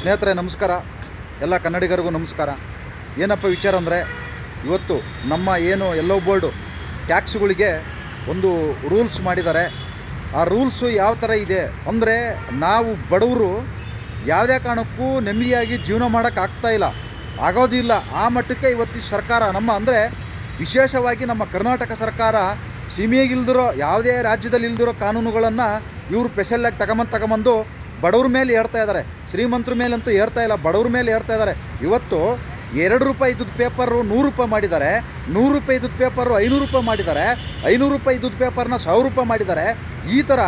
ಸ್ನೇಹಿತರೆ, ನಮಸ್ಕಾರ. ಎಲ್ಲ ಕನ್ನಡಿಗರಿಗೂ ನಮಸ್ಕಾರ. ಏನಪ್ಪ ವಿಚಾರ ಅಂದರೆ, ಇವತ್ತು ನಮ್ಮ ಏನು ಎಲ್ಲೋ ಬೋರ್ಡು ಟ್ಯಾಕ್ಸ್ಗಳಿಗೆ ಒಂದು ರೂಲ್ಸ್ ಮಾಡಿದ್ದಾರೆ. ಆ ರೂಲ್ಸು ಯಾವ ಥರ ಇದೆ ಅಂದರೆ, ನಾವು ಬಡವರು ಯಾವುದೇ ಕಾರಣಕ್ಕೂ ನೆಮ್ಮದಿಯಾಗಿ ಜೀವನ ಮಾಡೋಕ್ಕಾಗ್ತಾ ಇಲ್ಲ. ಆಗೋದಿಲ್ಲ ಆ ಮಟ್ಟಕ್ಕೆ ಇವತ್ತು ಸರ್ಕಾರ, ನಮ್ಮ ಅಂದರೆ ವಿಶೇಷವಾಗಿ ನಮ್ಮ ಕರ್ನಾಟಕ ಸರ್ಕಾರ ಸೀಮೆಗಿಲ್ದಿರೋ ಯಾವುದೇ ರಾಜ್ಯದಲ್ಲಿ ಇಲ್ದಿರೋ ಕಾನೂನುಗಳನ್ನು ಇವರು ಸ್ಪೆಷಲ್ಲಾಗಿ ತಗೊಂಬಂದು ತಗೊಂಬಂದು ಬಡವ್ರ ಮೇಲೆ ಏರ್ತಾ ಇದ್ದಾರೆ. ಶ್ರೀಮಂತರ ಮೇಲಂತೂ ಏರ್ತಾ ಇಲ್ಲ, ಬಡವ್ರ ಮೇಲೆ ಏರ್ತಾ ಇದ್ದಾರೆ. ಇವತ್ತು ಎರಡು ರೂಪಾಯಿ ಇದ್ದದ್ದು ಪೇಪರು ನೂರು ರೂಪಾಯಿ ಮಾಡಿದ್ದಾರೆ, ನೂರು ರೂಪಾಯಿ ಇದ್ದದ್ದು ಪೇಪರು ಐನೂರು ರೂಪಾಯಿ ಮಾಡಿದ್ದಾರೆ, ಐನೂರು ರೂಪಾಯಿ ಇದ್ದದ್ದು ಪೇಪರ್ನ ಸಾವಿರ ರೂಪಾಯಿ ಮಾಡಿದ್ದಾರೆ. ಈ ಥರ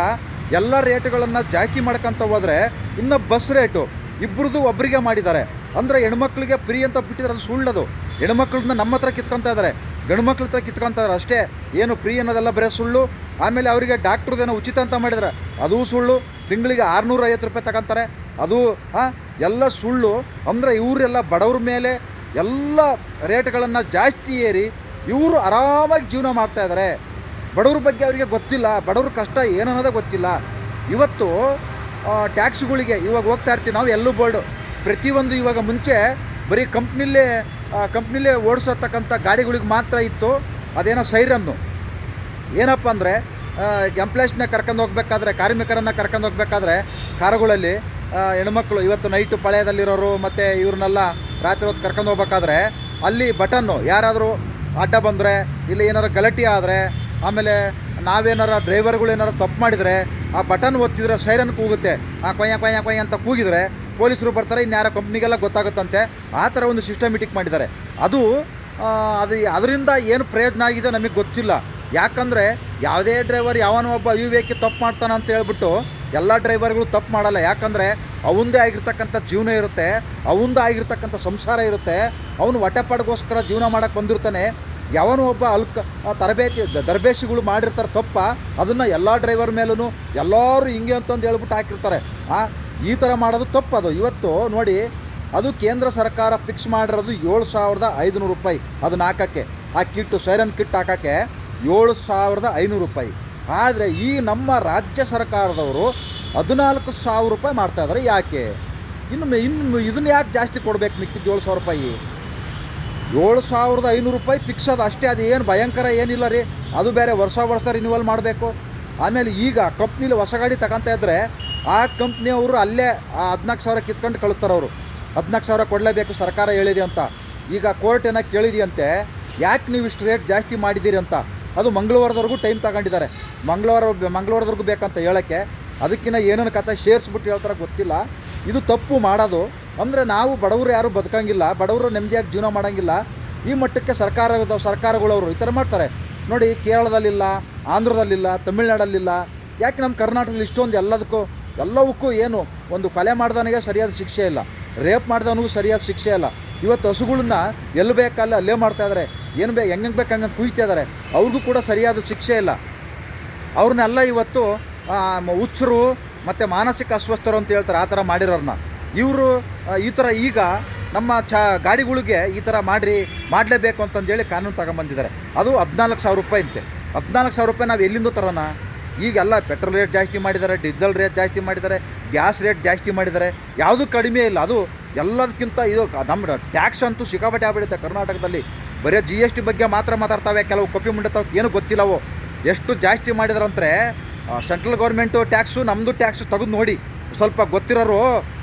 ಎಲ್ಲ ರೇಟ್ಗಳನ್ನು ಜಾಕಿ ಮಾಡ್ಕೊಂತ ಹೋದರೆ ಇನ್ನು ಬಸ್ ರೇಟು ಇಬ್ಬರದ್ದು ಒಬ್ಬರಿಗೆ ಮಾಡಿದ್ದಾರೆ. ಅಂದರೆ ಹೆಣ್ಮಕ್ಳಿಗೆ ಫ್ರೀ ಅಂತ ಬಿಟ್ಟಿದ್ದಾರೆ ಅದು ಸುಳ್ಳದು. ಹೆಣ್ಮಕ್ಳನ್ನ ನಮ್ಮ ಹತ್ರ ಕಿತ್ಕೊತಾ ಇದ್ದಾರೆ. ಗಂಡು ಮಕ್ಳ ಹತ್ರ ಇದ್ದಾರೆ. ಅಷ್ಟೇ, ಏನು ಫ್ರೀ ಅನ್ನೋದೆಲ್ಲ ಬರೀ ಸುಳ್ಳು. ಆಮೇಲೆ ಅವರಿಗೆ ಡಾಕ್ಟ್ರದೇನೋ ಉಚಿತ ಅಂತ ಮಾಡಿದ್ದಾರೆ. ಅದೂ ಸುಳ್ಳು. ತಿಂಗಳಿಗೆ ಆರುನೂರ ಐವತ್ತು ರೂಪಾಯಿ ತಗೊಂತಾರೆ. ಅದು ಹಾಂ ಎಲ್ಲ ಸುಳ್ಳು, ಅಂದರೆ ಇವರೆಲ್ಲ ಬಡವ್ರ ಮೇಲೆ ಎಲ್ಲ ರೇಟ್ಗಳನ್ನು ಜಾಸ್ತಿ ಏರಿ ಇವರು ಆರಾಮಾಗಿ ಜೀವನ ಮಾಡ್ತಾ ಇದ್ದಾರೆ ಬಡವ್ರ ಬಗ್ಗೆ ಅವರಿಗೆ ಗೊತ್ತಿಲ್ಲ, ಬಡವ್ರ ಕಷ್ಟ ಏನನ್ನೋದೇ ಗೊತ್ತಿಲ್ಲ. ಇವತ್ತು ಟ್ಯಾಕ್ಸ್ಗಳಿಗೆ ಇವಾಗ ಹೋಗ್ತಾ ಇರ್ತೀವಿ ನಾವು ಎಲ್ಲೂ ಬೋರ್ಡು. ಪ್ರತಿಯೊಂದು ಇವಾಗ ಮುಂಚೆ ಬರೀ ಕಂಪ್ನಿಲೇ ಕಂಪ್ನಿಲೇ ಓಡಿಸತಕ್ಕಂಥ ಗಾಡಿಗಳಿಗೆ ಮಾತ್ರ ಇತ್ತು, ಅದೇನೋ ಸೈರನ್ನು. ಏನಪ್ಪ ಅಂದರೆ ಎಂಪ್ಲಾಯ್ಸ್ನ ಕರ್ಕೊಂಡು ಹೋಗ್ಬೇಕಾದ್ರೆ, ಕಾರ್ಮಿಕರನ್ನು ಕರ್ಕೊಂಡು ಹೋಗ್ಬೇಕಾದ್ರೆ, ಕಾರುಗಳಲ್ಲಿ ಹೆಣ್ಮಕ್ಳು ಇವತ್ತು ನೈಟು ಪಳೆಯದಲ್ಲಿರೋರು ಮತ್ತು ಇವ್ರನ್ನೆಲ್ಲ ರಾತ್ರಿ ಹೊತ್ತು ಕರ್ಕೊಂಡು ಹೋಗ್ಬೇಕಾದ್ರೆ ಅಲ್ಲಿ ಬಟನ್ನು ಯಾರಾದರೂ ಅಡ್ಡ ಬಂದರೆ, ಇಲ್ಲ ಏನಾರು ಗಲಾಟೆ ಆದರೆ, ಆಮೇಲೆ ನಾವೇನಾರ ಡ್ರೈವರ್ಗಳು ಏನಾರು ತಪ್ಪು ಮಾಡಿದರೆ ಆ ಬಟನ್ ಒತ್ತಿದ್ರೆ ಸೈರನ್ ಕೂಗುತ್ತೆ. ಆ ಕೊಯ್ಯ ಕೊಯ್ಯ ಕೊಯ್ಯ ಅಂತ ಕೂಗಿದರೆ ಪೊಲೀಸರು ಬರ್ತಾರೆ, ಇನ್ಯಾರ ಕಂಪ್ನಿಗೆಲ್ಲ ಗೊತ್ತಾಗುತ್ತಂತೆ. ಆ ಥರ ಒಂದು ಸಿಸ್ಟಮೆಟಿಕ್ ಮಾಡಿದ್ದಾರೆ. ಅದು ಅದು ಅದರಿಂದ ಏನು ಪ್ರಯೋಜನ ಆಗಿದೆ ನಮಗೆ ಗೊತ್ತಿಲ್ಲ. ಯಾಕಂದರೆ ಯಾವುದೇ ಡ್ರೈವರ್ ಯಾವನೋ ಒಬ್ಬ ಅವಿವೇಕಿ ತಪ್ಪು ಮಾಡ್ತಾನೆ ಅಂತ ಹೇಳ್ಬಿಟ್ಟು ಎಲ್ಲ ಡ್ರೈವರ್ಗಳು ತಪ್ಪು ಮಾಡಲ್ಲ. ಯಾಕಂದರೆ ಅವಂದೇ ಆಗಿರ್ತಕ್ಕಂಥ ಜೀವನ ಇರುತ್ತೆ, ಅವಂದೇ ಆಗಿರ್ತಕ್ಕಂಥ ಸಂಸಾರ ಇರುತ್ತೆ, ಅವನು ಹೊಟ್ಟೆಪಾಡಿಗೋಸ್ಕರ ಜೀವನ ಮಾಡೋಕ್ಕೆ ಬಂದಿರ್ತಾನೆ. ಯಾವನೋ ಒಬ್ಬ ಅಲ್ಕ ತರಬೇತಿ ದರ್ಬೇಶಿಗಳು ಮಾಡಿರ್ತಾರೆ ತಪ್ಪ, ಅದನ್ನು ಎಲ್ಲ ಡ್ರೈವರ್ ಮೇಲೂ ಎಲ್ಲರೂ ಹಿಂಗೆ ಅಂತಂದು ಹೇಳ್ಬಿಟ್ಟು ಹಾಕಿರ್ತಾರೆ. ಆ, ಈ ಥರ ಮಾಡೋದು ತಪ್ಪು ಅದು. ಇವತ್ತು ನೋಡಿ, ಅದು ಕೇಂದ್ರ ಸರ್ಕಾರ ಫಿಕ್ಸ್ ಮಾಡಿರೋದು ಏಳು ಸಾವಿರದ ಐದುನೂರು ರೂಪಾಯಿ. ಅದನ್ನ ಹಾಕೋಕ್ಕೆ, ಆ ಕಿಟ್ಟು, ಸೈರನ್ ಕಿಟ್ ಹಾಕೋಕ್ಕೆ ಏಳು ಸಾವಿರದ ಐನೂರು ರೂಪಾಯಿ. ಆದರೆ ಈ ನಮ್ಮ ರಾಜ್ಯ ಸರ್ಕಾರದವರು ಹದಿನಾಲ್ಕು ಸಾವಿರ ರೂಪಾಯಿ ಮಾಡ್ತಾ ಇದ್ದಾರೆ ಯಾಕೆ? ಇನ್ನು ಇನ್ನು ಇದನ್ನ ಯಾಕೆ ಜಾಸ್ತಿ ಕೊಡ್ಬೇಕು ಮಿಕ್ಕಿದ್ದು ಏಳು ಸಾವಿರ ರೂಪಾಯಿ? ಏಳು ಸಾವಿರದ ಐನೂರು ರೂಪಾಯಿ ಫಿಕ್ಸ್ ಅದು ಅಷ್ಟೇ, ಅದು ಏನು ಭಯಂಕರ ಏನಿಲ್ಲ ರೀ. ಅದು ಬೇರೆ ವರ್ಷ ವರ್ಷ ರಿನ್ಯೂವಲ್ ಮಾಡಬೇಕು. ಆಮೇಲೆ ಈಗ ಕಂಪ್ನಿಲಿ ಹೊಸ ಗಾಡಿ ತಗೊಂತ ಇದ್ದರೆ ಆ ಕಂಪ್ನಿಯವರು ಅಲ್ಲೇ ಆ ಹದಿನಾಲ್ಕು ಸಾವಿರ ಕಿತ್ಕೊಂಡು ಕಳಿಸ್ತಾರೆ ಅವರು. ಹದಿನಾಲ್ಕು ಸಾವಿರ ಕೊಡಲೇಬೇಕು, ಸರ್ಕಾರ ಹೇಳಿದೆ ಅಂತ. ಈಗ ಕೋರ್ಟ್ ಏನೋ ಕೇಳಿದೆಯಂತೆ, ಯಾಕೆ ನೀವು ಇಷ್ಟು ರೇಟ್ ಜಾಸ್ತಿ ಮಾಡಿದ್ದೀರಿ ಅಂತ? ಅದು ಮಂಗಳವಾರದವರೆಗೂ ಟೈಮ್ ತಗೊಂಡಿದ್ದಾರೆ. ಮಂಗಳವಾರ, ಮಂಗಳವಾರದವರೆಗೂ ಬೇಕಂತ ಹೇಳೋಕ್ಕೆ ಅದಕ್ಕಿಂತ ಏನೇನು ಕತೆ ಸೇರಿಸ್ಬಿಟ್ಟು ಹೇಳ್ತಾರೆ ಗೊತ್ತಿಲ್ಲ. ಇದು ತಪ್ಪು ಮಾಡೋದು. ಅಂದರೆ ನಾವು ಬಡವರು ಯಾರು ಬದುಕಂಗಿಲ್ಲ, ಬಡವರು ನೆಮ್ಮದಿಯಾಗಿ ಜೀವನ ಮಾಡೋಂಗಿಲ್ಲ. ಈ ಮಟ್ಟಕ್ಕೆ ಸರ್ಕಾರದ ಸರ್ಕಾರಗಳವರು ಈ ಥರ ಮಾಡ್ತಾರೆ. ನೋಡಿ, ಕೇರಳದಲ್ಲಿಲ್ಲ, ಆಂಧ್ರದಲ್ಲಿಲ್ಲ, ತಮಿಳ್ನಾಡಲ್ಲಿಲ್ಲ. ಯಾಕೆ ನಮ್ಮ ಕರ್ನಾಟಕದಲ್ಲಿ ಇಷ್ಟೊಂದು ಎಲ್ಲದಕ್ಕೂ, ಎಲ್ಲವಕ್ಕೂ ಏನು ಒಂದು ಕೊಲೆ ಮಾಡ್ದವನಿಗೆ ಸರಿಯಾದ ಶಿಕ್ಷೆ ಇಲ್ಲ. ರೇಪ್ ಮಾಡ್ದವನಿಗೂ ಸರಿಯಾದ ಶಿಕ್ಷೆ ಇಲ್ಲ. ಇವತ್ತು ಹಸುಗಳನ್ನ ಎಲ್ಲಿ ಬೇಕಲ್ಲ ಅಲ್ಲೇ ಮಾಡ್ತಾ ಇದ್ದಾರೆ. ಏನು ಬೇ ಹೆಂಗೆ ಬೇಕು ಹಂಗೆ ಕುಯ್ತಾ ಇದ್ದಾರೆ ಅವ್ರಿಗೂ ಕೂಡ ಸರಿಯಾದ ಶಿಕ್ಷೆ ಇಲ್ಲ. ಅವ್ರನ್ನೆಲ್ಲ ಇವತ್ತು ಹುಚ್ಚರು ಮತ್ತು ಮಾನಸಿಕ ಅಸ್ವಸ್ಥರು ಅಂತ ಹೇಳ್ತಾರೆ, ಆ ಥರ ಮಾಡಿರೋರನ್ನ ಇವರು ಈ ಥರ ಈಗ ನಮ್ಮ ಚ, ಗಾಡಿಗಳಿಗೆ ಈ ಥರ ಮಾಡಿರಿ, ಮಾಡಲೇಬೇಕು ಅಂತಂದೇಳಿ ಕಾನೂನು ತಗೊಂಬಂದಿದ್ದಾರೆ. ಅದು ಹದಿನಾಲ್ಕು ಸಾವಿರ ರೂಪಾಯಿ ಅಂತೆ. ಹದಿನಾಲ್ಕು ಸಾವಿರ ರೂಪಾಯಿ ನಾವು ಎಲ್ಲಿಂದ ತರೋಣ? ಈಗೆಲ್ಲ ಪೆಟ್ರೋಲ್ ರೇಟ್ ಜಾಸ್ತಿ ಮಾಡಿದ್ದಾರೆ, ಡೀಸೆಲ್ ರೇಟ್ ಜಾಸ್ತಿ ಮಾಡಿದ್ದಾರೆ, ಗ್ಯಾಸ್ ರೇಟ್ ಜಾಸ್ತಿ ಮಾಡಿದ್ದಾರೆ. ಯಾವುದೂ ಕಡಿಮೆ ಇಲ್ಲ. ಅದು ಎಲ್ಲದಕ್ಕಿಂತ ಇದು ನಮ್ಮ ಟ್ಯಾಕ್ಸ್ ಅಂತೂ ಸಿಕ್ಕಾಪಟ್ಟೆ ಆಗ್ಬಿಡುತ್ತೆ ಕರ್ನಾಟಕದಲ್ಲಿ. ಬರೀ ಜಿ ಎಸ್ ಟಿ ಬಗ್ಗೆ ಮಾತ್ರ ಮಾತಾಡ್ತಾವೆ, ಕೆಲವು ಕಪ್ಪಿ ಮುಂಡೆ ತಾವು ಏನು ಗೊತ್ತಿಲ್ಲವು. ಎಷ್ಟು ಜಾಸ್ತಿ ಮಾಡಿದ್ರಂದ್ರೆ ಸೆಂಟ್ರಲ್ ಗೌರ್ಮೆಂಟು ಟ್ಯಾಕ್ಸು ನಮ್ಮದು ಟ್ಯಾಕ್ಸು ತೆಗೆದು ನೋಡಿ. ಸ್ವಲ್ಪ ಗೊತ್ತಿರೋರು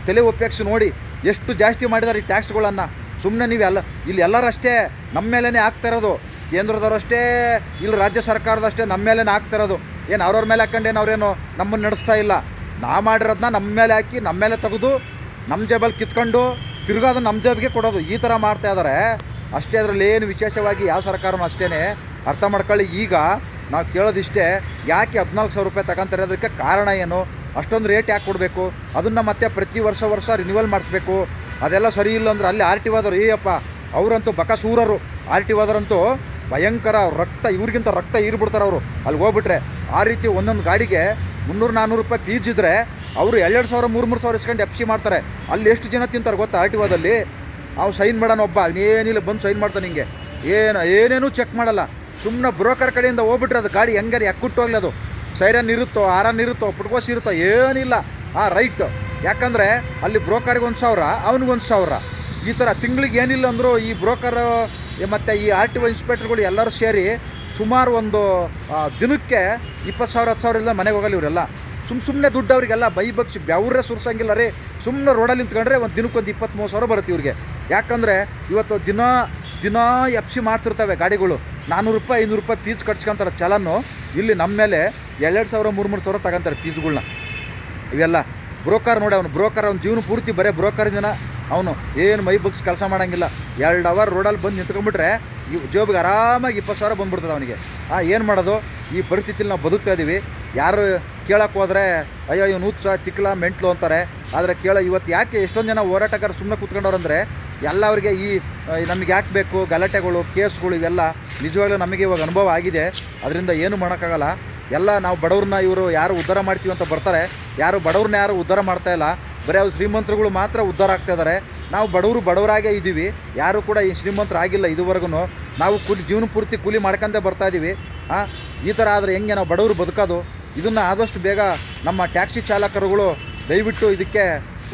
ತಲೆ ಉಪಯೋಗಿಸಿ ನೋಡಿ, ಎಷ್ಟು ಜಾಸ್ತಿ ಮಾಡಿದ್ದಾರೆ ಈ ಟ್ಯಾಕ್ಸ್ಗಳನ್ನು ಸುಮ್ಮನೆ ನೀವೆಲ್ಲ ಇಲ್ಲಿ ಎಲ್ಲರಷ್ಟೇ ನಮ್ಮ ಮೇಲೇ ಆಗ್ತಾ ಇರೋದು. ಕೇಂದ್ರದವರಷ್ಟೇ, ಇಲ್ಲಿ ರಾಜ್ಯ ಸರ್ಕಾರದಷ್ಟೇ ನಮ್ಮ ಮೇಲೇ ಆಗ್ತಾ ಇರೋದು. ಏನು ಅವ್ರವ್ರ ಮೇಲೆ ಹಾಕೊಂಡೇನು ಅವರೇನು ನಮ್ಮನ್ನು ನಡೆಸ್ತಾ ಇಲ್ಲ. ನಾ ಮಾಡಿರೋದನ್ನ ನಮ್ಮ ಮೇಲೆ ಹಾಕಿ, ನಮ್ಮ ಮೇಲೆ ತೆಗೆದು, ನಮ್ಮ ಜೇಬಲ್ಲಿ ಕಿತ್ಕೊಂಡು, ತಿರ್ಗಾ ಅದನ್ನ ನಮ್ಮ ಜೇಬಿಗೆ ಕೊಡೋದು. ಈ ಥರ ಮಾಡ್ತಾ ಇದ್ದಾರೆ ಅಷ್ಟೇ ಅದರಲ್ಲಿ ಏನು ವಿಶೇಷವಾಗಿ ಯಾವ ಸರ್ಕಾರನೂ ಅಷ್ಟೇ ಅರ್ಥ ಮಾಡ್ಕೊಳ್ಳಿ. ಈಗ ನಾವು ಕೇಳೋದಿಷ್ಟೇ ಯಾಕೆ ಹದಿನಾಲ್ಕು ಸಾವಿರ ರೂಪಾಯಿ ತಗೊಂತಾರೆ ಅದಕ್ಕೆ ಕಾರಣ ಏನು? ಅಷ್ಟೊಂದು ರೇಟ್ ಯಾಕೆ ಕೊಡಬೇಕು? ಅದನ್ನು ಮತ್ತೆ ಪ್ರತಿ ವರ್ಷ ವರ್ಷ ರಿನ್ಯೂವಲ್ ಮಾಡಿಸ್ಬೇಕು. ಅದೆಲ್ಲ ಸರಿ ಇಲ್ಲ ಅಂದ್ರೆ ಅಲ್ಲಿ ಆರ್ ಟಿ ವಾದರು ಏಯಪ್ಪ, ಅವರಂತೂ ಬಕಸೂರರು. ಆರ್ ಟಿ ವಾದರಂತೂ ಭಯಂಕರ ರಕ್ತ, ಇವ್ರಿಗಿಂತ ರಕ್ತ ಈರ್ಬಿಡ್ತಾರೆ ಅವರು. ಅಲ್ಲಿ ಹೋಗ್ಬಿಟ್ರೆ ಆ ರೀತಿ ಒಂದೊಂದು ಗಾಡಿಗೆ ಮುನ್ನೂರು ನಾನ್ನೂರು ರೂಪಾಯಿ ಫೀಸ್ ಇದ್ದರೆ ಅವರು ಎರಡೆರಡು ಸಾವಿರ, ಮೂರು ಮೂರು ಸಾವಿರ ಇಸ್ಕೊಂಡು ಎಫ್ ಸಿ ಮಾಡ್ತಾರೆ. ಅಲ್ಲಿ ಎಷ್ಟು ಜನ ತಿಂತಾರೆ ಗೊತ್ತಾ ಆರ್ ಟಿ ಓದಲ್ಲಿ ಅವು ಸೈನ್ ಮಾಡೋಣ ಒಬ್ಬ. ಏನಿಲ್ಲ ಬಂದು ಸೈನ್ ಮಾಡ್ತಾನೆ ಹಿಂಗೆ. ಏನು, ಏನೇನೂ ಚೆಕ್ ಮಾಡಲ್ಲ. ಸುಮ್ಮನೆ ಬ್ರೋಕರ್ ಕಡೆಯಿಂದ ಹೋಗ್ಬಿಟ್ರೆ ಅದು ಗಾಡಿ ಹೆಂಗಾರೆ ಹೋಗ್ಲಿ ಅದು. ಸೈರನ್ ಇರುತ್ತೋ ಆರನ್ ಇರುತ್ತೋ ಪುಟ್ಕೋಸ್ ಇರುತ್ತೋ, ಏನಿಲ್ಲ. ಆ ರೈಟ್ ಯಾಕಂದರೆ ಅಲ್ಲಿ ಬ್ರೋಕರ್ಗೆ ಒಂದು ಸಾವಿರ ಅವನಿಗೊಂದು ಸಾವಿರ. ಈ ಥರ ತಿಂಗಳಿಗೆ ಏನಿಲ್ಲ ಅಂದರೂ ಈ ಬ್ರೋಕರ್ ಮತ್ತು ಈ ಆರ್ ಟಿ ಒ ಇನ್ಸ್ಪೆಕ್ಟರ್ಗಳು ಎಲ್ಲರೂ ಸೇರಿ ಸುಮಾರು ಒಂದು ದಿನಕ್ಕೆ ಇಪ್ಪತ್ತು ಸಾವಿರ, ಹತ್ತು ಸಾವಿರ ಇಲ್ಲ ಮನೆಗೆ ಹೋಗಲ್ಲ ಇವರೆಲ್ಲ. ಸುಮ್ಮ ಸುಮ್ಮನೆ ದುಡ್ಡು ಅವರಿಗೆಲ್ಲ ಬೈ ಬಗ್ಸಿ ಬೆವ್ರೆ ಸುರ್ಸಂಗಿಲ್ಲ ರೀ. ಸುಮ್ಮನೆ ರೋಡಲ್ಲಿ ನಿಂತ್ಕೊಂಡ್ರೆ ಒಂದು ದಿನಕ್ಕೊಂದು ಇಪ್ಪತ್ತು ಮೂವತ್ತು ಸಾವಿರ ಬರುತ್ತೆ ಇವ್ರಿಗೆ. ಯಾಕಂದರೆ ಇವತ್ತು ದಿನ ದಿನ ಎಫ್ ಸಿ ಮಾಡ್ತಿರ್ತವೆ ಗಾಡಿಗಳು. ನಾನ್ನೂರು ರೂಪಾಯಿ, ಐನೂರು ರೂಪಾಯಿ ಫೀಸ್ ಕಟ್ಸ್ಕೊಂತಾರೆ ಚಲನ್ನು. ಇಲ್ಲಿ ನಮ್ಮ ಮೇಲೆ ಎರಡು ಸಾವಿರ, ಮೂರು ಮೂರು ಸಾವಿರ ತಗೊಂತಾರೆ ಫೀಸ್ಗಳನ್ನ ಇವೆಲ್ಲ ಬ್ರೋಕರ್ ನೋಡಿ ಅವನು, ಬ್ರೋಕರ್ ಅವ್ನ ಜೀವನ ಪೂರ್ತಿ ಬರೀ ಬ್ರೋಕರ್ ದಿನ ಅವನು ಏನು ಮೈ ಬಗ್ಸ್ ಕೆಲಸ ಮಾಡೋಂಗಿಲ್ಲ. ಎರಡು ಅವರ್ ರೋಡಲ್ಲಿ ಬಂದು ನಿಂತ್ಕೊಂಡ್ಬಿಟ್ರೆ ಈ ಜೋಬಿಗೆ ಆರಾಮಾಗಿ ಇಪ್ಪತ್ತು ಸಾವಿರ ಬಂದ್ಬಿಡ್ತದೆ ಅವನಿಗೆ. ಆ, ಏನು ಮಾಡೋದು? ಈ ಪರಿಸ್ಥಿತಿಲಿ ನಾವು ಬದುಕ್ತಾ ಇದ್ದೀವಿ ಯಾರು ಕೇಳೋಕ್ಕೆ ಹೋದರೆ, ಅಯ್ಯೋ, ಇವನು ಹುಚ್ಚ, ತಿಕ್ಲ, ಮೆಂಟ್ಲು ಅಂತಾರೆ. ಆದರೆ ಕೇಳೋ, ಇವತ್ತು ಯಾಕೆ ಎಷ್ಟೊಂದು ಜನ ಹೋರಾಟಗಾರ ಸುಮ್ಮನೆ ಕೂತ್ಕೊಂಡವ್ರಂದರೆ ಎಲ್ಲ ಅವರಿಗೆ ಈ ನಮಗೆ ಯಾಕೆ ಬೇಕು, ಗಲಾಟೆಗಳು, ಕೇಸ್ಗಳು ಇವೆಲ್ಲ ನಿಜವಾಗ್ಲೂ ನಮಗೆ ಇವಾಗ ಅನುಭವ ಆಗಿದೆ. ಅದರಿಂದ ಏನು ಮಾಡೋಕ್ಕಾಗಲ್ಲ. ಎಲ್ಲ ನಾವು ಬಡವ್ರನ್ನ ಇವರು ಯಾರು ಉದ್ಧಾರ ಮಾಡ್ತೀವಿ ಅಂತ ಬರ್ತಾರೆ. ಯಾರು ಬಡವ್ರನ್ನ ಯಾರು ಉದ್ಧಾರ ಮಾಡ್ತಾ ಇಲ್ಲ. ಬರೀ ಅವ್ರು ಶ್ರೀಮಂತರುಗಳು ಮಾತ್ರ ಉದ್ಧಾರ ಆಗ್ತಾ ಇದ್ದಾರೆ. ನಾವು ಬಡವರು ಬಡವರಾಗೇ ಇದ್ದೀವಿ ಯಾರು ಕೂಡ ಈ ಶ್ರೀಮಂತರಾಗಿಲ್ಲ ಇದುವರೆಗೂ ನಾವು ಕೂಲಿ ಜೀವನ ಪೂರ್ತಿ ಕೂಲಿ ಮಾಡ್ಕೊಂಡೇ ಬರ್ತಾ ಇದ್ದೀವಿ ಹಾಂ ಈ ಥರ ಆದರೆ ಹೆಂಗೆ ನಾವು ಬಡವರು ಬದುಕೋದು? ಇದನ್ನು ಆದಷ್ಟು ಬೇಗ ನಮ್ಮ ಟ್ಯಾಕ್ಸಿ ಚಾಲಕರುಗಳು ದಯವಿಟ್ಟು ಇದಕ್ಕೆ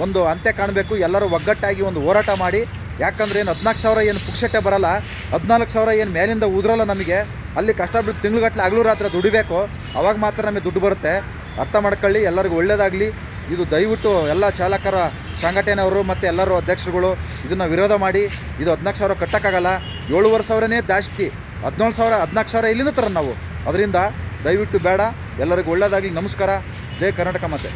ಒಂದು ಅಂತ್ಯ ಕಾಣಬೇಕು. ಎಲ್ಲರೂ ಒಗ್ಗಟ್ಟಾಗಿ ಒಂದು ಹೋರಾಟ ಮಾಡಿ. ಯಾಕಂದ್ರೆ ಏನು ಹದಿನಾಲ್ಕು ಸಾವಿರ ಏನು ಪುಕ್ಷಟ್ಟೆ ಬರಲ್ಲ. ಹದಿನಾಲ್ಕು ಸಾವಿರ ಏನು ಮೇಲಿಂದ ಉದ್ರಲ್ಲ ನಮಗೆ. ಅಲ್ಲಿ ಕಷ್ಟ ಬಿಟ್ಟು ತಿಂಗ್ಳುಗಟ್ಟಲೆ ಹಗಲು ರಾತ್ರಿ ದುಡಿಬೇಕು. ಅವಾಗ ಮಾತ್ರ ನಮಗೆ ದುಡ್ಡು ಬರುತ್ತೆ. ಅರ್ಥ ಮಾಡ್ಕೊಳ್ಳಿ, ಎಲ್ಲರಿಗೂ ಒಳ್ಳೇದಾಗಲಿ. ಇದು ದಯವಿಟ್ಟು ಎಲ್ಲ ಚಾಲಕರ ಸಂಘಟನೆಯವರು ಮತ್ತು ಎಲ್ಲರೂ ಅಧ್ಯಕ್ಷರುಗಳು ಇದನ್ನು ವಿರೋಧ ಮಾಡಿ. ಇದು ಹದಿನಾಲ್ಕು ಸಾವಿರ ಕಟ್ಟೋಕ್ಕಾಗಲ್ಲ. ಏಳುವರೆ ಸಾವಿರನೇ ಜಾಸ್ತಿ. ಹದಿನೇಳು ಸಾವಿರ, ಹದಿನಾಲ್ಕು ಸಾವಿರ ಇಲ್ಲಿಂದ ತರ ನಾವು. ಅದರಿಂದ ದಯವಿಟ್ಟು ಬೇಡ. ಎಲ್ಲರಿಗೂ ಒಳ್ಳೇದಾಗಲಿ. ನಮಸ್ಕಾರ. ಜೈ ಕರ್ನಾಟಕ ಮತ್ತೆ